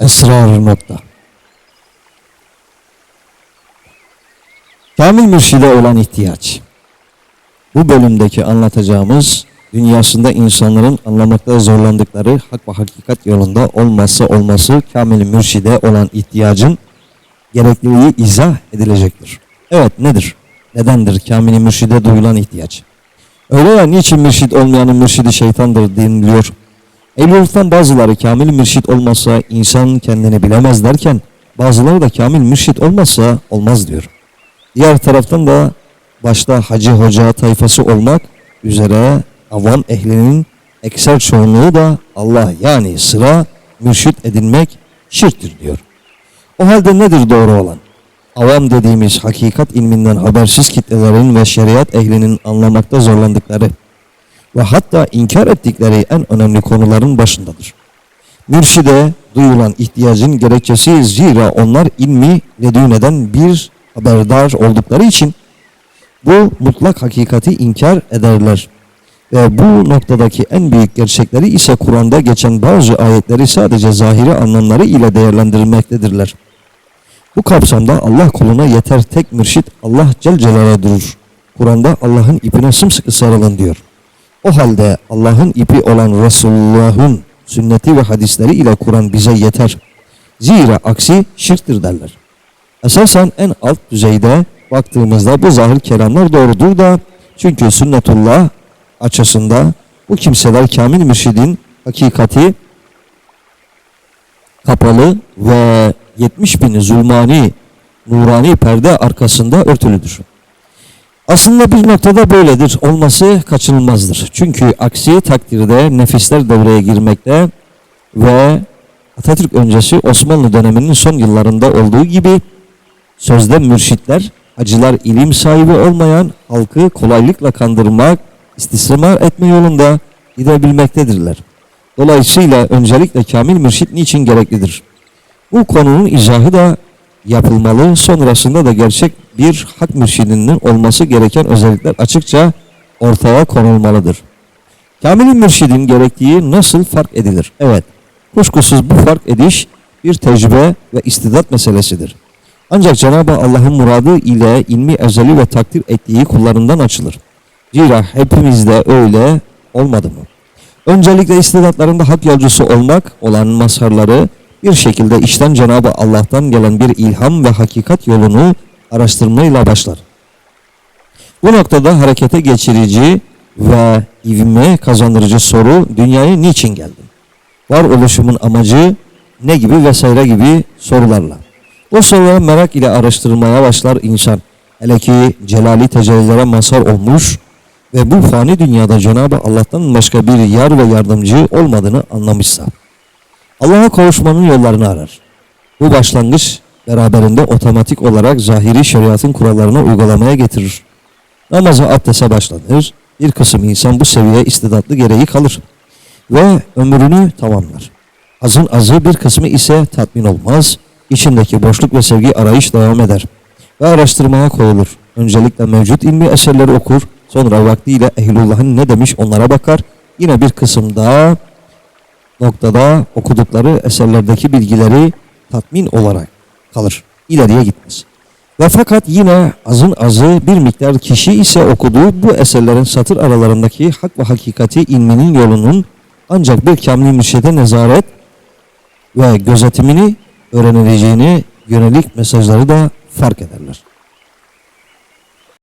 Esrar nokta. Kamil mürşide olan ihtiyaç. Bu bölümdeki anlatacağımız dünyasında insanların anlamakta zorlandıkları hak ve hakikat yolunda olmazsa olması kamil mürşide olan ihtiyacın gerekliliği izah edilecektir. Evet nedir? Nedendir kamil mürşide duyulan ihtiyaç? Öyle ya niçin mürşid olmayanın mürşidi şeytandır deniliyor. Ehluluktan bazıları kamil mürşit olmazsa insan kendini bilemez derken bazıları da kamil mürşit olmazsa olmaz diyor. Diğer taraftan da başta hacı hoca tayfası olmak üzere avam ehlinin ekser çoğunluğu da Allah yani sıra mürşit edinmek şirktir diyor. O halde nedir doğru olan? Avam dediğimiz hakikat ilminden habersiz kitlelerin ve şeriat ehlinin anlamakta zorlandıkları ve hatta inkar ettikleri en önemli konuların başındadır. Mürşide duyulan ihtiyacın gerekçesi zira onlar ilmi ledüneden bir haberdar oldukları için bu mutlak hakikati inkar ederler. Ve bu noktadaki en büyük gerçekleri ise Kur'an'da geçen bazı ayetleri sadece zahiri anlamları ile değerlendirilmektedirler. Bu kapsamda Allah kuluna yeter tek mürşit Allah Celaluhu durur. Kur'an'da Allah'ın ipine sımsıkı sarılın diyor. O halde Allah'ın ipi olan Resulullah'ın sünneti ve hadisleri ile Kur'an bize yeter. Zira aksi şirktir derler. Esasen en alt düzeyde baktığımızda bu zahir kelamlar doğrudur da çünkü sünnetullah açısında bu kimseler kamil mürşidin hakikati kapalı ve 70 bin zulmani nurani perde arkasında örtülüdür. Aslında bir noktada böyledir. Olması kaçınılmazdır. Çünkü aksi takdirde nefisler devreye girmekte ve Atatürk öncesi Osmanlı döneminin son yıllarında olduğu gibi sözde mürşitler, hacılar ilim sahibi olmayan halkı kolaylıkla kandırmak, istismar etme yolunda gidebilmektedirler. Dolayısıyla öncelikle kamil mürşit niçin gereklidir? Bu konunun izahı da yapılmalı. Sonrasında da gerçek bir hak mürşidinin olması gereken özellikler açıkça ortaya konulmalıdır. Kamil mürşidin gerektiği nasıl fark edilir? Evet, kuşkusuz bu fark ediş bir tecrübe ve istidat meselesidir. Ancak Cenab-ı Allah'ın muradı ile ilmi ezeli ve takdir ettiği kullarından açılır. Zira hepimizde öyle olmadı mı? Öncelikle istidatlarında hak yolcusu olmak olan mazharları bir şekilde işten Cenab-ı Allah'tan gelen bir ilham ve hakikat yolunu araştırmayla başlar. Bu noktada harekete geçirici ve ivme kazandırıcı soru dünyaya niçin geldin? Varoluşumun amacı ne gibi vesaire gibi sorularla. Bu soruları merak ile araştırmaya başlar insan. Hele ki celali tecellilere mazhar olmuş ve bu fani dünyada Cenab-ı Allah'tan başka bir yar ve yardımcı olmadığını anlamışsa. Allah'a kavuşmanın yollarını arar. Bu başlangıç beraberinde otomatik olarak zahiri şeriatın kurallarını uygulamaya getirir. Namaza abdese başlanır. Bir kısım insan bu seviyeye istidatlı gereği kalır ve ömrünü tamamlar. Azın azı bir kısmı ise tatmin olmaz. İçindeki boşluk ve sevgi arayış devam eder ve araştırmaya koyulur. Öncelikle mevcut ilmi eserleri okur, sonra vaktiyle ehlullahın ne demiş onlara bakar. Yine bir kısım daha noktada okudukları eserlerdeki bilgileri tatmin olarak kalır. İleriye gitmez. Ve fakat yine azın azı bir miktar kişi ise okuduğu bu eserlerin satır aralarındaki hak ve hakikati ilminin yolunun ancak bir kamil mürşide nezaret ve gözetimini öğrenileceğini yönelik mesajları da fark eder.